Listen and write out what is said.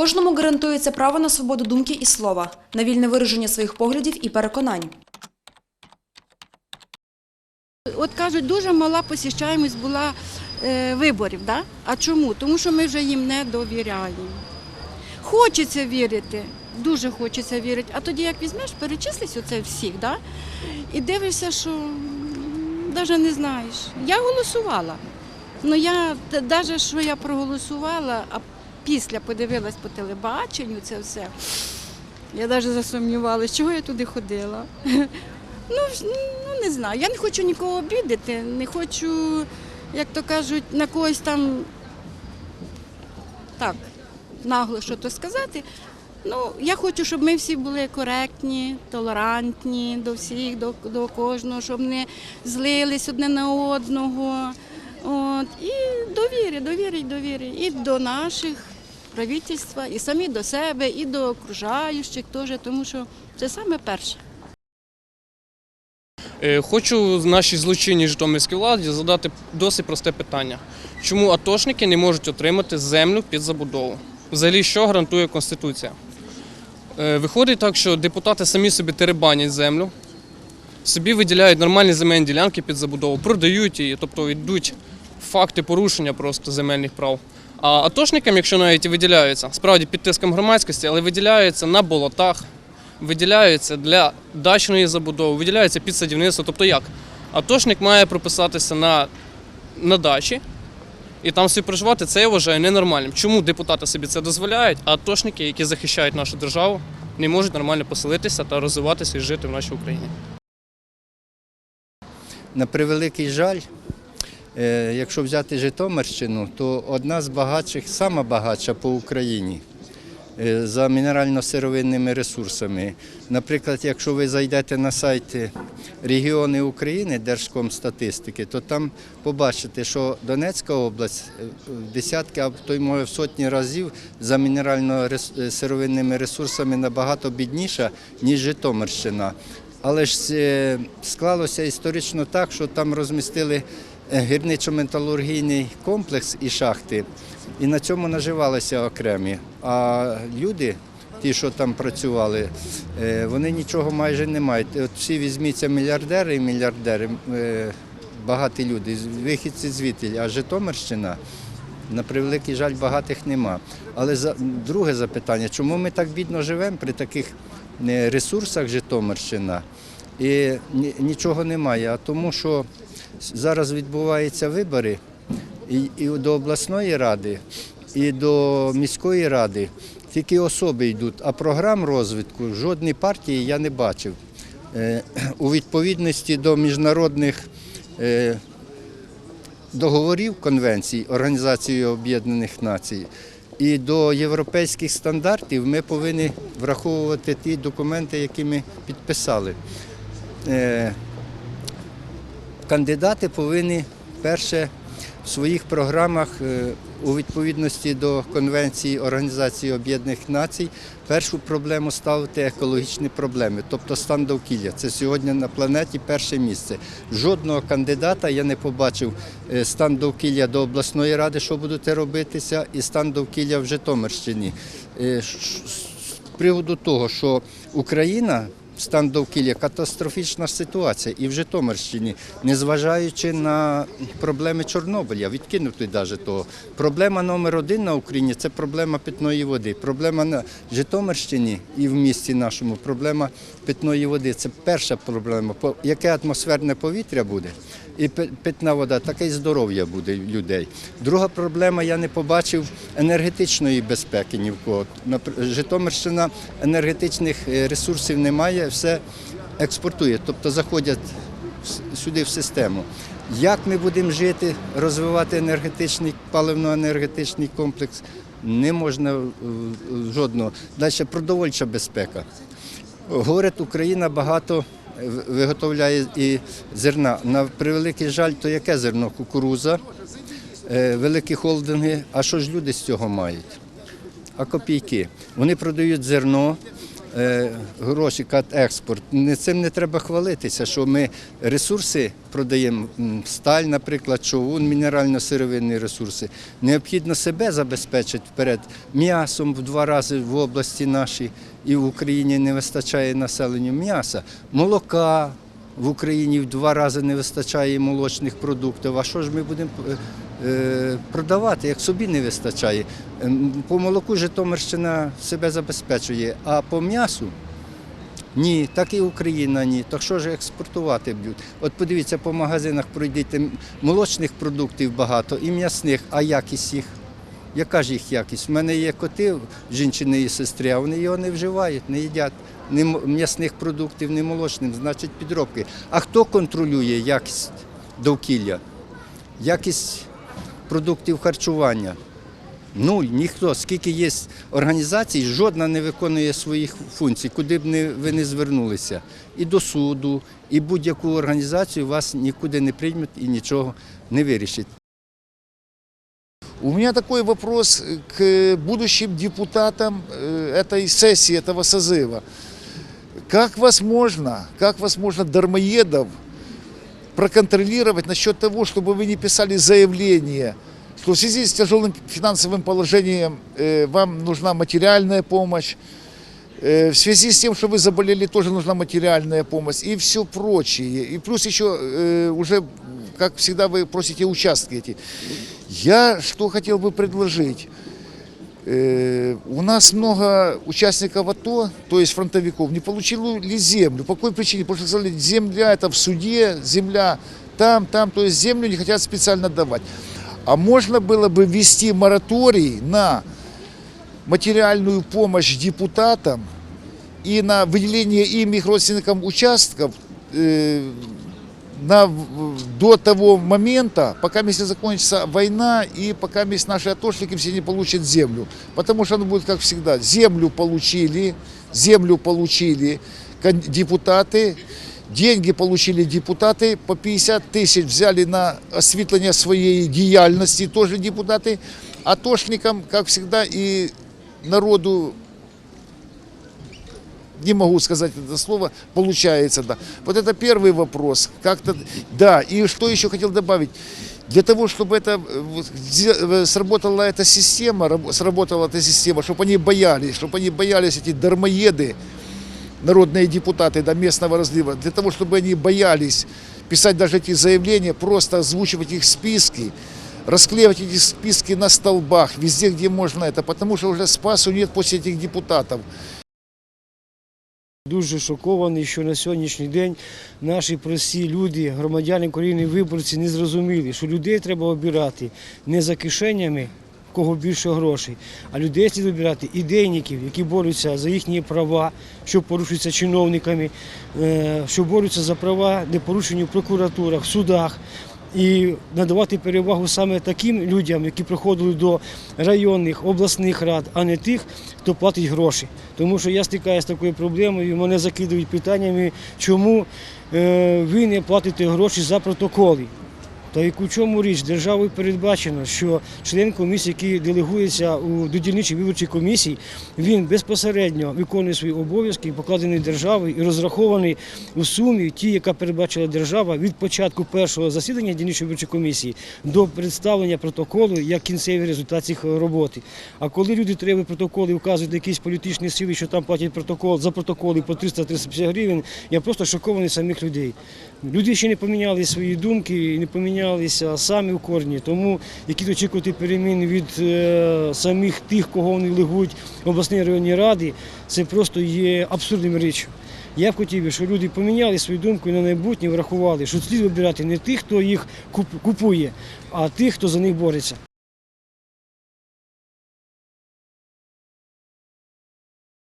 Кожному гарантується право на свободу думки і слова, на вільне вираження своїх поглядів і переконань. От кажуть, дуже мала посіщаємість була е, виборів. Да? А чому? Тому що ми вже їм не довіряємо. Хочеться вірити, дуже хочеться вірити. А тоді, як візьмеш, перечислись оце всіх, да? і дивишся, що навіть не знаєш. Я голосувала. Ну я навіть що я проголосувала, а після подивилась по телебаченню це все. Я навіть засумнівалася, чого я туди ходила. Ну, ну не знаю. Я не хочу нікого обідати, не хочу, як то кажуть, на когось там так, нагло що-то сказати. Ну, я хочу, щоб ми всі були коректні, толерантні до всіх, до, до кожного, щоб не злились одне на одного. От, і довірі, довірі, довірі. І до наших правительства, і самі до себе, і до окружаючих теж, тому що це саме перше. Е, Хочу нашій злочинній житомирській владі задати досить просте питання. Чому атошники не можуть отримати землю під забудову? Взагалі, що гарантує Конституція? Е, Виходить так, що депутати самі собі теребанять землю, собі виділяють нормальні земельні ділянки під забудову, продають її, тобто йдуть факти порушення просто земельних прав. А атошникам, якщо навіть і виділяються, справді під тиском громадськості, але виділяються на болотах, виділяються для дачної забудови, виділяються під садівництво. Тобто як? Атошник має прописатися на, на дачі і там собі проживати, це я вважаю ненормальним. Чому депутати собі це дозволяють, а атошники, які захищають нашу державу, не можуть нормально поселитися та розвиватися і жити в нашій Україні? На превеликий жаль, якщо взяти Житомирщину, то одна з багатших, сама багатша по Україні е, за мінерально-сировинними ресурсами. Наприклад, якщо ви зайдете на сайт регіони України Держкомстатистики, то там побачите, що Донецька область е, десятки, а то й може в сотні разів за мінерально-сировинними ресурсами набагато бідніша, ніж Житомирщина. Але ж е, склалося історично так, що там розмістили е, гірничо-металургійний комплекс і шахти, і на цьому наживалися окремі. А люди, ті, що там працювали, е, вони нічого майже не мають. От всі візьміться мільярдери і мільярдери, е, багаті люди, вихідці звідти, а Житомирщина. На превеликий жаль, багатих нема. Але за друге запитання, чому ми так бідно живемо при таких е, ресурсах Житомирщина і нічого немає? А тому, що зараз відбуваються вибори і, і до обласної ради, і до міської ради тільки особи йдуть, а програм розвитку жодної партії я не бачив. Е, У відповідності до міжнародних е, договорів конвенцій Організації Об'єднаних Націй і до європейських стандартів ми повинні враховувати ті документи, які ми підписали. Кандидати повинні перше в своїх програмах е, у відповідності до Конвенції Організації Об'єднаних Націй першу проблему ставити екологічні проблеми, тобто стан довкілля. Це сьогодні на планеті перше місце. Жодного кандидата я не побачив е, стан довкілля до обласної ради, що будете робитися, і стан довкілля в Житомирщині. Е, З приводу того, що Україна стан довкілля катастрофічна ситуація і в Житомирщині, незважаючи на проблеми Чорнобиля, відкинути навіть того. Проблема номер один на Україні це проблема питної води. Проблема на Житомирщині і в місті нашому проблема питної води. Це перша проблема. Яке атмосферне повітря буде? І питна вода, таке й здоров'я буде людей. Друга проблема, я не побачив енергетичної безпеки ні в кого. Житомирщина енергетичних е, ресурсів немає, все експортує, тобто заходять сюди в систему. Як ми будемо жити, розвивати енергетичний, паливно-енергетичний комплекс, не можна е, е, жодного. Далі продовольча безпека. Говорять, Україна багато виготовляє і зерна. На превеликий жаль, то яке зерно? Кукуруза, е, великі холдинги. А що ж люди з цього мають? А копійки. Вони продають зерно гроші, кат експорт. Цим не треба хвалитися, що ми ресурси продаємо, сталь, наприклад, човун, мінерально-сировинні ресурси. Необхідно себе забезпечити вперед. М'ясом в два рази в області нашій і в Україні не вистачає населенню м'яса, молока. В Україні в два рази не вистачає молочних продуктів. А що ж ми будемо е, е, продавати, як собі не вистачає? Ем, По молоку Житомирщина себе забезпечує, а по м'ясу ні, так і Україна ні. Так що ж експортувати будуть? От подивіться, по магазинах пройдіть, молочних продуктів багато і м'ясних, а якість їх? Яка ж їх якість? У мене є коти жінчини і сестри, а вони його не вживають, не їдять. Ні м'ясних продуктів, ні молочних, значить підробки. А хто контролює якість довкілля? Якість продуктів харчування? Нуль, ніхто. Скільки є організацій, жодна не виконує своїх функцій, куди б не, ви не звернулися. І до суду, і будь-яку організацію вас нікуди не приймуть і нічого не вирішить. У меня такой вопрос к будущим депутатам э, этой сессии, этого созыва. Как возможно, как возможно дармоедов проконтролировать насчет того, чтобы вы не писали заявление, что в связи с тяжелым финансовым положением э, вам нужна материальная помощь, э, в связи с тем, что вы заболели, тоже нужна материальная помощь и все прочее. И плюс еще э, уже, как всегда, вы просите участки эти. Я что хотел бы предложить. Э, У нас много участников АТО, то есть фронтовиков, не получили землю. По какой причине? Потому что сказали, земля это в суде, земля там, там, то есть землю не хотят специально давать. А можно было бы ввести мораторий на материальную помощь депутатам и на выделение им их родственникам участков э, на, до того момента, пока если закончится война и пока вместе наши атошники все не получат землю. Потому что оно будет как всегда. Землю получили, землю получили депутаты, деньги получили депутаты, по 50 тысяч взяли на осветление своей деятельности тоже депутаты, атошникам, как всегда, и народу не могу сказать это слово, получается, да. Вот это первый вопрос. Как-то, да, и что еще хотел добавить. Для того, чтобы это э, э, сработала эта система, раб- сработала эта система, чтобы они боялись, чтобы они боялись эти дармоеды, народные депутаты до местного разлива, для того, чтобы они боялись писать даже эти заявления, просто озвучивать их списки, расклеивать эти списки на столбах, везде, где можно это, потому что уже спасу нет после этих депутатов. Дуже шокований, що на сьогоднішній день наші прості люди, громадяни України, виборці не зрозуміли, що людей треба обирати не за кишенями, кого більше грошей, а людей слід обирати ідейників, які борються за їхні права, що порушуються чиновниками, е, що борються за права, не порушені в прокуратурах, в судах. І надавати перевагу саме таким людям, які приходили до районних, обласних рад, а не тих, хто платить гроші. Тому що я стикаюся з такою проблемою, мене закидують питаннями, чому е, ви не платите гроші за протоколи. Та як у чому річ державою передбачено, що член комісії, який делегується у до дільничої виборчої комісії, він безпосередньо виконує свої обов'язки, покладені державою і розрахований у сумі, ті, яка передбачила держава від початку першого засідання дільничої виборчої комісії до представлення протоколу як кінцевий результат цих роботи. А коли люди треба протоколи вказують на якісь політичні сили, що там платять протокол за протоколи по 300-350 гривень, я просто шокований самих людей. Люди ще не поміняли свої думки, і не помінялися самі в корні. Тому які очікувати перемін від е, самих тих, кого вони легують в обласній районній раді, це просто є абсурдним річчю. Я б хотів, би, щоб люди поміняли свою думку і на майбутнє врахували, що слід вибирати не тих, хто їх купує, а тих, хто за них бореться.